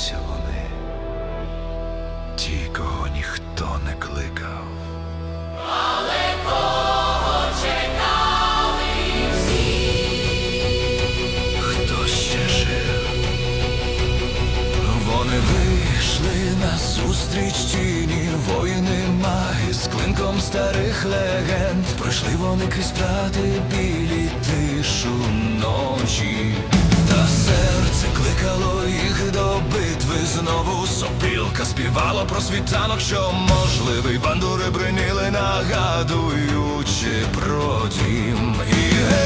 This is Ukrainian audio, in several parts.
з'явилися вони, ті, кого ніхто не кликав. Але кого чекали всі? Хто ще жив? Вони ви на зустріч тіні, воїни маги з клинком старих легенд. Пройшли вони крізь прати білі тишу ночі. Та серце кликало їх до битви знову сопілка співала про світанок, що можливий бандури бриніли, нагадуючи про дім. І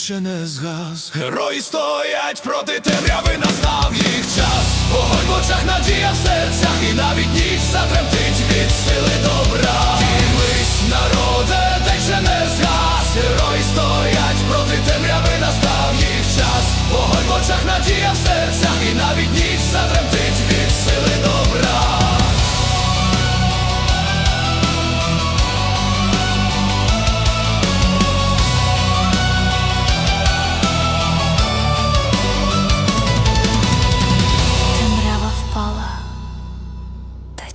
ще не згас. Герої стоять проти темряви, настав їх час. Огонь в очах, надія в серцях, і навіть ніч затремтить від сили добра. Підіймись, народе, де ще не згас. Герої стоять проти темряви, настав їх час. Огонь в очах, надія в серцях, і навіть ніч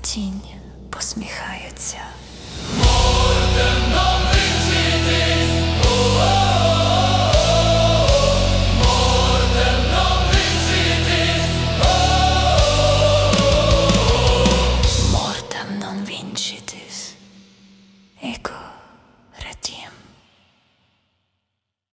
тінь посміхається.